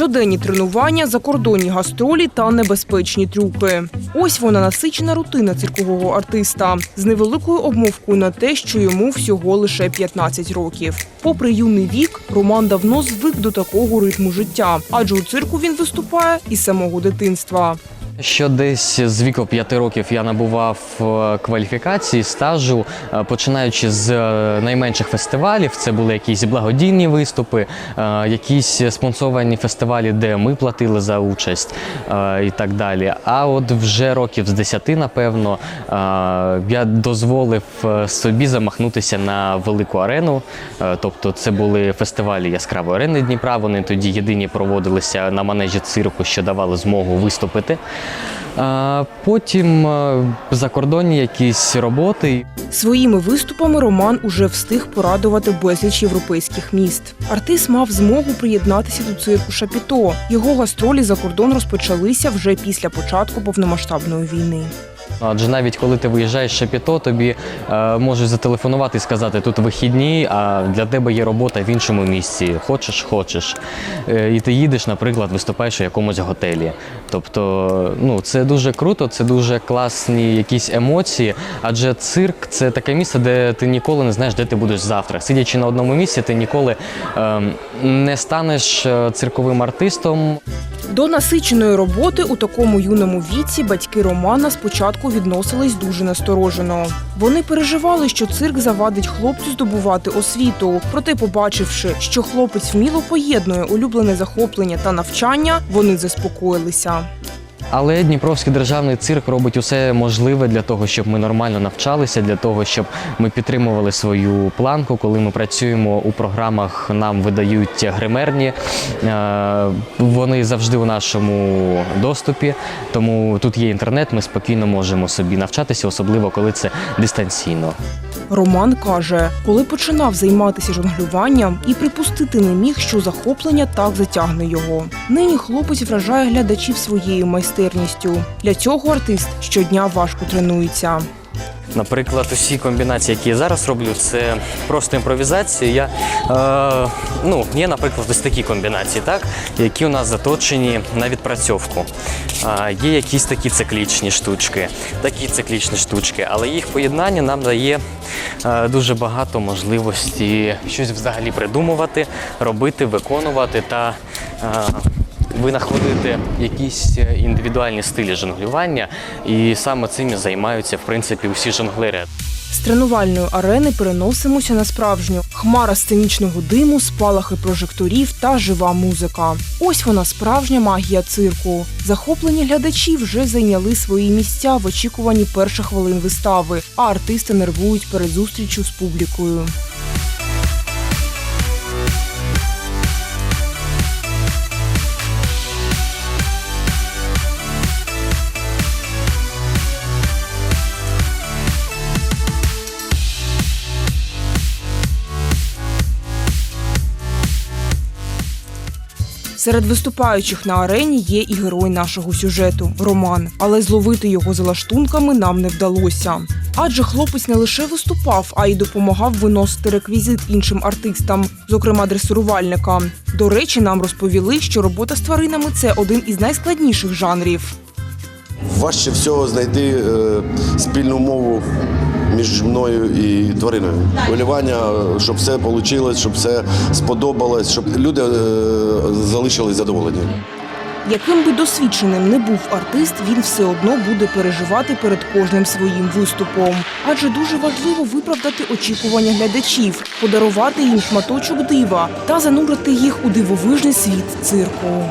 щоденні тренування, закордонні гастролі та небезпечні трюки. Ось вона насичена рутина циркового артиста з невеликою обмовкою на те, що йому всього лише 15 років. Попри юний вік, Роман давно звик до такого ритму життя, адже у цирку він виступає із самого дитинства. Що десь з віку 5 років я набував е, кваліфікації, стажу, е, починаючи з е, найменших фестивалів, це були якісь благодійні виступи, якісь спонсовані фестивалі, де ми платили за участь і так далі. А от вже років з 10, напевно, я дозволив собі замахнутися на велику арену. Тобто, це були фестивалі яскравої арени Дніпра. Вони тоді єдині проводилися на манежі цирку, що давали змогу виступити. Потім е, закордонні якісь роботи. Своїми виступами Роман уже встиг порадувати безліч європейських міст. Артист мав змогу приєднатися до цирку Шапіто. Його гастролі за кордон розпочалися вже після початку повномасштабної війни. Адже навіть коли ти виїжджаєш з Шапіто, тобі е, можуть зателефонувати і сказати, тут вихідні, а для тебе є робота в іншому місці. Хочеш, хочеш. Е, і ти їдеш, наприклад, виступаєш у якомусь готелі. Тобто, ну це дуже круто, це дуже класні якісь емоції. Адже цирк це таке місце, де ти ніколи не знаєш, де ти будеш завтра. Сидячи на одному місці, ти ніколи е, не станеш е, цирковим артистом. До насиченої роботи у такому юному віці батьки Романа спочатку відносились дуже насторожено. Вони переживали, що цирк завадить хлопцю здобувати освіту. Проте, побачивши, що хлопець вміло поєднує улюблене захоплення та навчання, вони заспокоїлися. Але Дніпровський державний цирк робить усе можливе для того, щоб ми нормально навчалися, для того, щоб ми підтримували свою планку. Коли ми працюємо у програмах, нам видають гримерні. Е, Вони завжди у нашому доступі. Тому тут є інтернет, ми спокійно можемо собі навчатися, особливо коли це дистанційно. Роман каже, коли починав займатися жонглюванням і припустити не міг, що захоплення так затягне його. Нині хлопець вражає глядачів своєю майстерністю. Для цього артист щодня важко тренується. Наприклад, усі комбінації, які я зараз роблю, це просто імпровізація. Я, е, ну, є, наприклад, ось такі комбінації, так, які у нас заточені на відпрацьовку. Е, є якісь такі циклічні штучки, такі циклічні штучки, але їх поєднання нам дає е, дуже багато можливості щось взагалі придумувати, робити, виконувати та. Е, винаходити якісь е, індивідуальні стилі жонглювання, і саме цим займаються в принципі усі жонглери. З тренувальної арени переносимося на справжню хмара сценічного диму, спалахи прожекторів та жива музика. Ось вона справжня магія цирку. Захоплені глядачі вже зайняли свої місця в очікуванні перших хвилин вистави, а артисти нервують перед зустрічю з публікою. Серед виступаючих на арені є і герой нашого сюжету Роман, але зловити його за лаштунками нам не вдалося. Адже хлопець не лише виступав, а й допомагав виносити реквізит іншим артистам, зокрема дресирувальникам. До речі, нам розповіли, що робота з тваринами це один із найскладніших жанрів. Важче всього знайти е, спільну мову між мною і твариною. Хвилювання, щоб все вийшло, щоб все сподобалось, щоб люди е, залишились задоволені. Яким би досвідченим не був артист, він все одно буде переживати перед кожним своїм виступом. Адже дуже важливо виправдати очікування глядачів, подарувати їм шматочок дива та занурити їх у дивовижний світ цирку.